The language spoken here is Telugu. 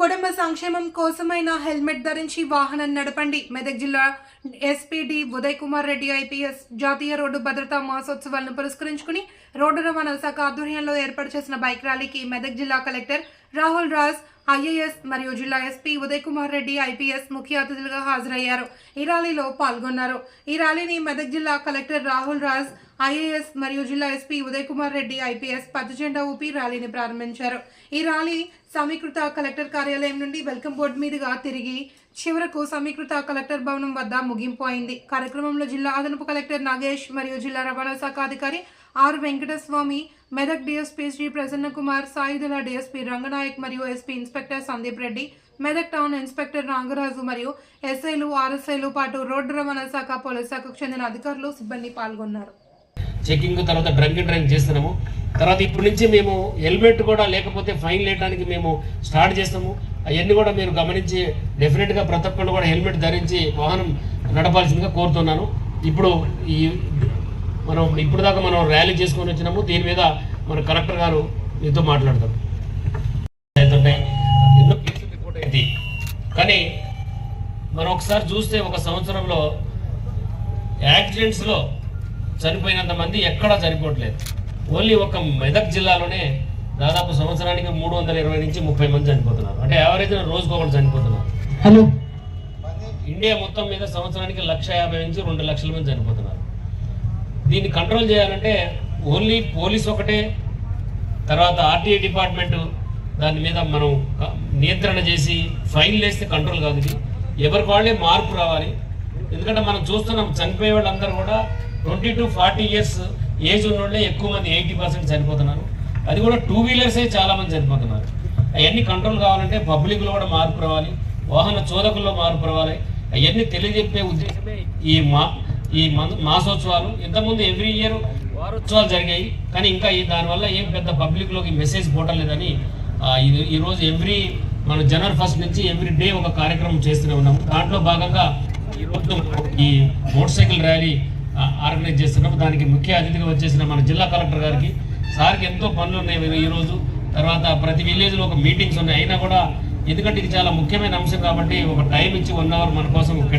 కుటుంబ సంక్షేమం కోసమైన హెల్మెట్ ధరించి వాహనం నడపండి. మెదక్ జిల్లా ఎస్పీడి ఉదయ్ కుమార్ రెడ్డి ఐపీఎస్ జాతీయ రోడ్డు భద్రతా మాసోత్సవాలను పురస్కరించుకుని రోడ్డు రవాణా శాఖ ఆధ్వర్యంలో ఏర్పాటు చేసిన బైక్ ర్యాలీకి మెదక్ జిల్లా కలెక్టర్ రాహుల్ రాజ్ ఐఏఎస్ మరియు జిల్లా ఎస్పీ ఉదయ్ కుమార్ రెడ్డి ఐపీఎస్ ముఖ్య అతిథులుగా హాజరయ్యారు. ఈ ర్యాలీలో పాల్గొన్నారు. ఈ ర్యాలీని మెదక్ జిల్లా కలెక్టర్ రాహుల్ రాజ్ ఐఏఎస్ మరియు జిల్లా ఎస్పీ ఉదయ్ కుమార్ రెడ్డి ఐపీఎస్ పచ్చజెండా ఊపి ర్యాలీని ప్రారంభించారు. ఈ ర్యాలీ సమీకృత కలెక్టర్ కార్యాలయం నుండి వెల్కమ్ బోర్డు మీదుగా తిరిగి చివరకు సమీకృత కలెక్టర్ భవనం వద్ద ముగింపు అయింది. కార్యక్రమంలో జిల్లా అదనపు కలెక్టర్ నాగేష్ మరియు జిల్లా రవాణా శాఖ అధికారి ఆర్ వెంకటస్వామి మెదక్ డిఎస్పీ శ్రీ ప్రసన్న కుమార్ సాయుధుల డిఎస్పీ రంగనాయక్ మరియు SP inspector Sandeep Reddy Medak town inspector Nagaraju మరియు ఎస్ఐలు ఆర్ఎస్ఐలు పాటు రోడ్డు రవాణా శాఖ పోలీస్ శాఖకు చెందిన అధికారులు సిబ్బంది పాల్గొన్నారు. చెకింగ్ తర్వాత డ్రంక్ అండ్ డ్రైవ్ చేస్తున్నాము. తర్వాత ఇప్పటి నుంచి మేము హెల్మెట్ కూడా లేకపోతే ఫైన్ లేయడానికి మేము స్టార్ట్ చేస్తాము. అవన్నీ కూడా మీరు గమనించి డెఫినెట్గా ప్రతి ఒక్కళ్ళు కూడా హెల్మెట్ ధరించి వాహనం నడపాల్సిందిగా కోరుతున్నాను. ఇప్పుడు ఈ మనం ఇప్పుడు దాకా మనం ర్యాలీ చేసుకొని వచ్చినాము. దీని మీద మన కలెక్టర్ గారు మీతో మాట్లాడతారు. ఎన్నో కేసులు రిపోర్ట్ అయింది కానీ మనం ఒకసారి చూస్తే ఒక సంవత్సరంలో యాక్సిడెంట్స్లో చనిపోయినంత మంది ఎక్కడా చనిపోవట్లేదు ఓన్లీ ఒక మెదక్ జిల్లాలోనే దాదాపు సంవత్సరానికి మూడు వందల ఇరవై నుంచి ముప్పై మంది చనిపోతున్నారు. అంటే యావరేజ్ రోజుకు ఒకరు చనిపోతున్నారు. హలో. ఇండియా మొత్తం మీద సంవత్సరానికి లక్ష యాభై నుంచి రెండు లక్షల మంది చనిపోతున్నారు. దీన్ని కంట్రోల్ చేయాలంటే ఓన్లీ పోలీస్ ఒకటే తర్వాత ఆర్టీఐ డిపార్ట్మెంట్ దాని మీద మనం నియంత్రణ చేసి ఫైన్లు వేస్తే కంట్రోల్ కాదు ఇది. ఎవరికి వాళ్ళే మార్పు రావాలి. ఎందుకంటే మనం చూస్తున్నాం చనిపోయే వాళ్ళందరూ కూడా twenty to forty years age ఉన్నోళ్ళే ఎక్కువ మంది ఎయిటీ పర్సెంట్ చనిపోతున్నారు. అది కూడా టూ వీలర్సే చాలా మంది చనిపోతున్నారు. అవన్నీ కంట్రోల్ కావాలంటే పబ్లిక్లో కూడా మార్పు రావాలి. వాహన చోదకుల్లో మార్పు రావాలి. అవన్నీ తెలియజెప్పే ఉద్దేశమే ఈ మా ఈ మాసోత్సవాలు. ఇంతకుముందు ఎవ్రీ ఇయర్ వారోత్సవాలు జరిగాయి. కానీ ఇంకా ఈ దానివల్ల ఏం పెద్ద పబ్లిక్లోకి మెసేజ్ పోవట్లేదని ఇది ఈరోజు ఎవ్రీ మన జనవరి ఫస్ట్ నుంచి ఎవ్రీ డే ఒక కార్యక్రమం చేస్తూనే ఉన్నాము. దాంట్లో భాగంగా ఈరోజు ఈ మోటార్ సైకిల్ ర్యాలీ ఆర్గనైజ్ చేస్తున్నాము దానికి ముఖ్య అతిథిగా వచ్చేసిన మన జిల్లా కలెక్టర్ గారికి సార్కి ఎంతో పనులు ఉన్నాయి ఈరోజు తర్వాత ప్రతి విలేజ్లో ఒక మీటింగ్స్ ఉన్నాయి. అయినా కూడా ఎందుకంటే ఇది చాలా ముఖ్యమైన అంశం కాబట్టి ఒక టైం ఇచ్చి వన్ అవర్ మన కోసం